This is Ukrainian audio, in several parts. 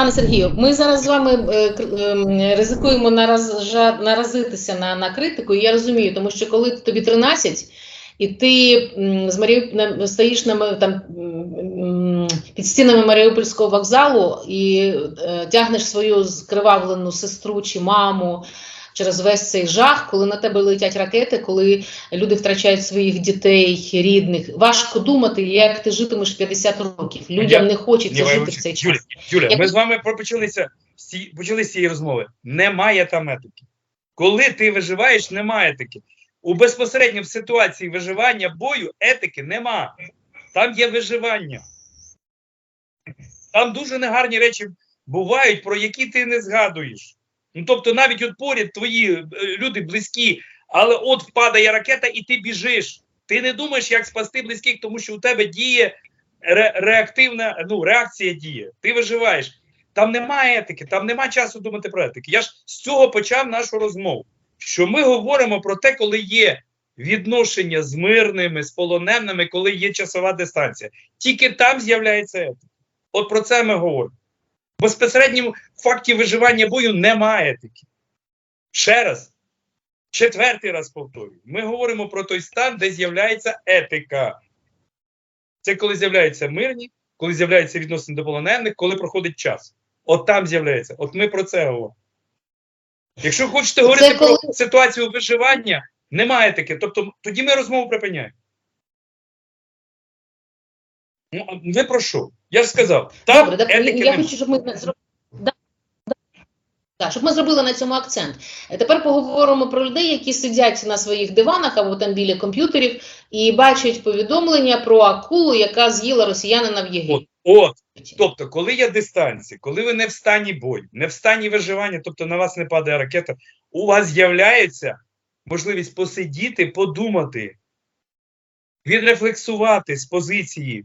Пане Сергію, ми зараз з вами е, ем, ризикуємо наразитися на, на критику, і я розумію, тому що коли тобі 13, і ти м, з Маріуп... стоїш на там під стінами Маріупольського вокзалу і е, тягнеш свою скривавлену сестру чи маму через весь цей жах, коли на тебе летять ракети, коли люди втрачають своїх дітей, рідних. Важко думати, як ти житимеш 50 років. Людям не хочеться жити в цей час. Юля, Юля, Я- ми з вами почалися почали з цієї розмови. Немає там етики. Коли ти виживаєш, немає етики. У безпосередньо в ситуації виживання бою етики нема. Там є виживання. Там дуже негарні речі бувають, про які ти не згадуєш. Ну, тобто, навіть от поряд твої е, люди близькі, але от впадає ракета, і ти біжиш. Ти не думаєш, як спасти близьких, тому що у тебе діє ре, реактивна ну, реакція діє. Ти виживаєш. Там немає етики, там немає часу думати про етики. Я ж з цього почав нашу розмову. Що ми говоримо про те, коли є відношення з мирними, з полоненими, коли є часова дистанція. Тільки там з'являється етика. От про це ми говоримо. В безпосередньому факті виживання бою немає етики. Ще раз, четвертий раз повторюю. Ми говоримо про той стан, де з'являється етика. Це коли з'являються мирні, коли з'являються відносини до полонених, коли проходить час. От там з'являється. От ми про це говоримо. Якщо хочете говорити коли- про ситуацію виживання, немає таке. Тобто тоді ми розмову припиняємо. Ну, а ви про що? Я ж сказав, там Добре, так, етики я немає. хочу, щоб ми зро- да, да, да, щоб ми зробили на цьому акцент. Тепер поговоримо про людей, які сидять на своїх диванах або там біля комп'ютерів і бачать повідомлення про акулу, яка з'їла росіянина в Єгипті. от. Тобто, коли є дистанція, коли ви не в стані бою, не в стані виживання, тобто на вас не падає ракета, у вас з'являється можливість посидіти, подумати, відрефлексувати з позиції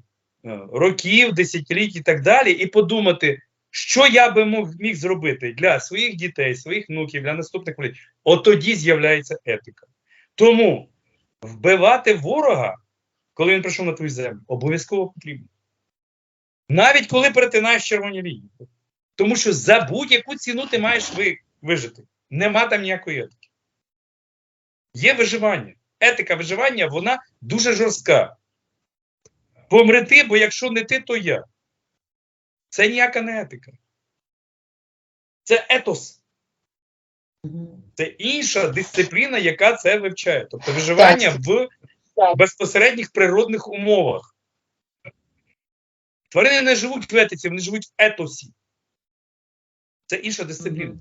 років, десятиліть і так далі, і подумати, що я би міг зробити для своїх дітей, своїх внуків, для наступних поколінь. От тоді з'являється етика. Тому вбивати ворога, коли він прийшов на твою землю, обов'язково потрібно. Навіть коли перетинаєш червоні лінії. Тому що за будь-яку ціну ти маєш ви, вижити. Нема там ніякої етики. Є виживання. Етика виживання, вона дуже жорстка. Помри ти, бо якщо не ти, то я. Це ніяка не етика. Це етос. Це інша дисципліна, яка це вивчає. Тобто виживання в безпосередніх природних умовах. Тварини не живуть в етиці, вони живуть в етосі. Це інша дисципліна.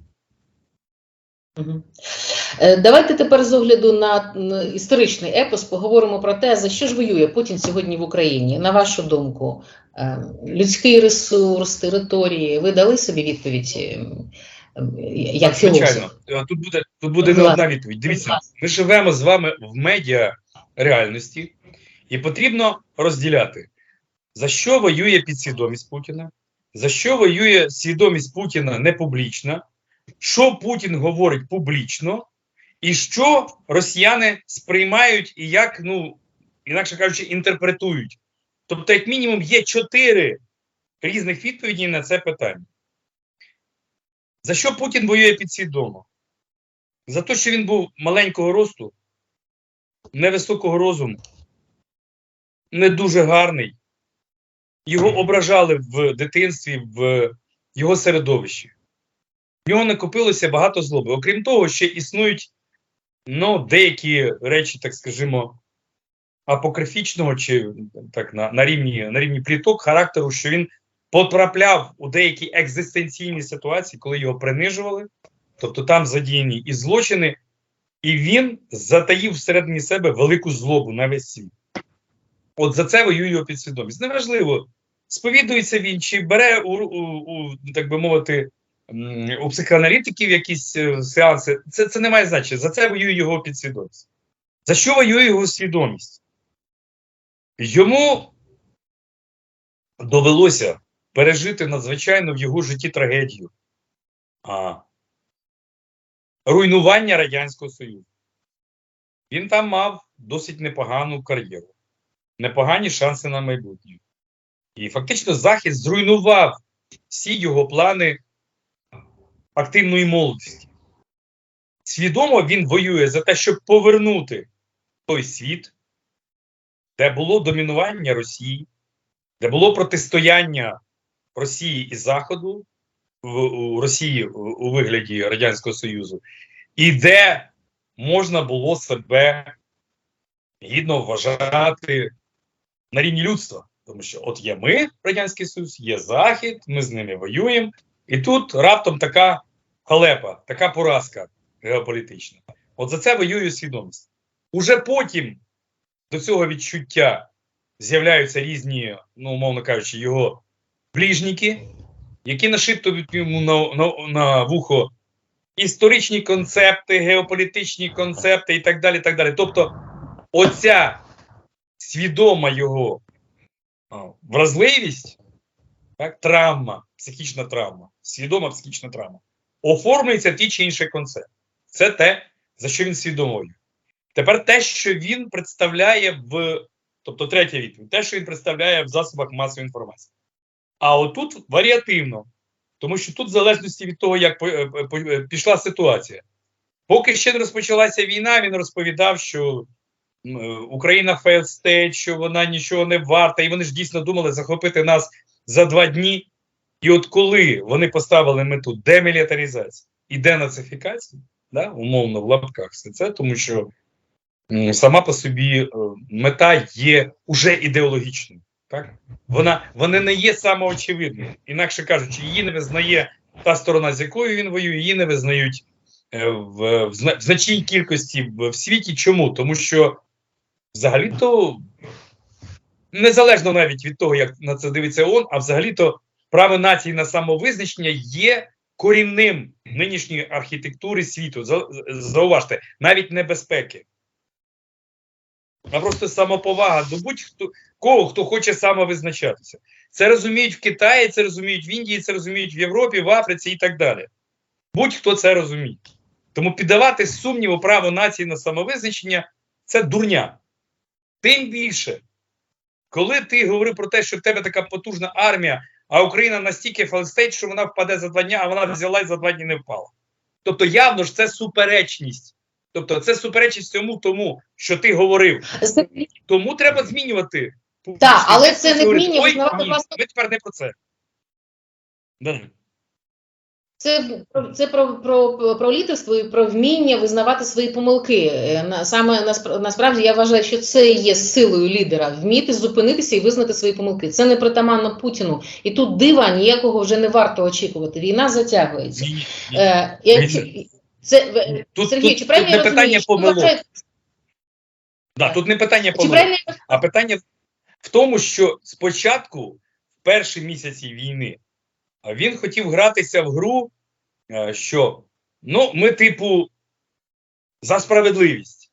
Е, Давайте тепер з огляду на історичний епос поговоримо про те, за що ж воює Путін сьогодні в Україні. На вашу думку, Е, людський ресурс, території. Ви дали собі відповідь ем, як Звичайно, філософ? Е, тут буде, тут буде не одна відповідь. Дивіться, ми живемо з вами в медіа реальності, і потрібно розділяти, за що воює підсвідомість Путіна, за що воює свідомість Путіна не публічна, що Путін говорить публічно, і що росіяни сприймають і як, ну, інакше кажучи, інтерпретують. Тобто, як мінімум, є чотири різних відповіді на це питання. За що Путін воює підсвідомо? За те, що він був маленького росту, невисокого розуму, не дуже гарний. Його ображали в дитинстві, в його середовищі. В нього накопилося багато злоби. Окрім того, ще існують ну, деякі речі, так скажімо, апокрифічного чи так на, на рівні на рівні пліток характеру, що він потрапляв у деякі екзистенційні ситуації, коли його принижували, тобто там задіяні і злочини, і він затаїв всередині себе велику злобу на весь світ. От за це воює його підсвідомість. Неважливо, сповідується він чи бере у, у, у так би мовити, у психоаналітиків якісь е, сеанси. Це, це не має значення. За це воює його підсвідомість. За що воює його свідомість? Йому довелося пережити надзвичайно в його житті трагедію. А, руйнування Радянського Союзу. Він там мав досить непогану кар'єру, непогані шанси на майбутнє. І фактично Захід зруйнував всі його плани активної молодості. Свідомо він воює за те, щоб повернути той світ, де було домінування Росії, де було протистояння Росії і Заходу, в, у Росії у, вигляді Радянського Союзу, і де можна було себе гідно вважати на рівні людства. Тому що от є ми, Радянський Союз, є Захід, ми з ними воюємо, і тут раптом така халепа, така поразка геополітична. От за це воює свідомість. Уже потім до цього відчуття з'являються різні, ну, умовно кажучи, його ближніки, які нашиптують йому на, на, на вухо історичні концепти, геополітичні концепти і так далі. так далі. Тобто, оця свідома його вразливість, так, травма, психічна травма, свідома психічна травма, оформлюється в ті чи інший концепт. Це те, за що він свідомий. Тепер те, що він представляє в, тобто третя відповідь, те, що він представляє в засобах масової інформації. А отут варіативно, тому що тут, в залежності від того, як е, по- е, пішла ситуація, поки ще не розпочалася війна, він розповідав, що е, Україна failed що вона нічого не варта, і вони ж дійсно думали захопити нас за два дні. І от коли вони поставили мету демілітаризації і денацифікації, да, умовно в лапках все це, тому що сама по собі е, мета є уже ідеологічною. Так? Вона, вона не є самоочевидною. Інакше кажучи, її не визнає та сторона, з якою він воює, її не визнають е, в, в, значній кількості в, в світі. Чому? Тому що взагалі-то незалежно навіть від того, як на це дивиться ООН, а взагалі-то право нації на самовизначення є корінним нинішньої архітектури світу. Зауважте, навіть небезпеки. А просто самоповага до будь-хто кого, хто хоче самовизначатися. Це розуміють в Китаї, це розуміють в Індії, це розуміють в Європі, в Африці і так далі. Будь-хто це розуміє. Тому піддавати сумніву право нації на самовизначення це дурня. Тим більше, коли ти говорив про те, що в тебе така потужна армія, а Україна настільки фалстейт, що вона впаде за два дні, а вона взяла і за два дні не впала. Тобто, явно ж це суперечність. Тобто, це суперечність цьому тому, що ти говорив. Тому треба змінювати. Так, але це не говорити, вміння «Ой, визнавати ні, власну- Ми тепер не про це. Да. Це, про це про, про, про лідерство і про вміння визнавати свої помилки. Е, Саме наспра- насправді я вважаю, що це є силою лідера вміти зупинитися і визнати свої помилки. Це не притаманно Путіну. І тут дива ніякого вже не варто очікувати. Війна затягується. Е, я, це, е, Тут- Сергій, тут- чи правильно я розумію, помилок. вважаєте- Да, тут не питання помилок, правильно а питання в тому, що спочатку, в перші місяці війни, він хотів гратися в гру, е, що ну, ми, типу, за справедливість.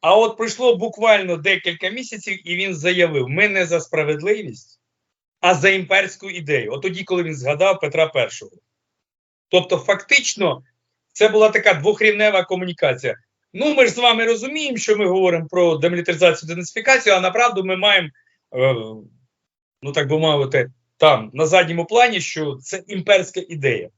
А от пройшло буквально декілька місяців, і він заявив: ми не за справедливість, а за імперську ідею. От тоді, коли він згадав Петра І. Тобто, фактично, це була така двохрівнева комунікація. Ну, ми ж з вами розуміємо, що ми говоримо про демілітаризацію, денацифікацію, а направду ми маємо, е, ну так би мовити, там на задньому плані, що це імперська ідея.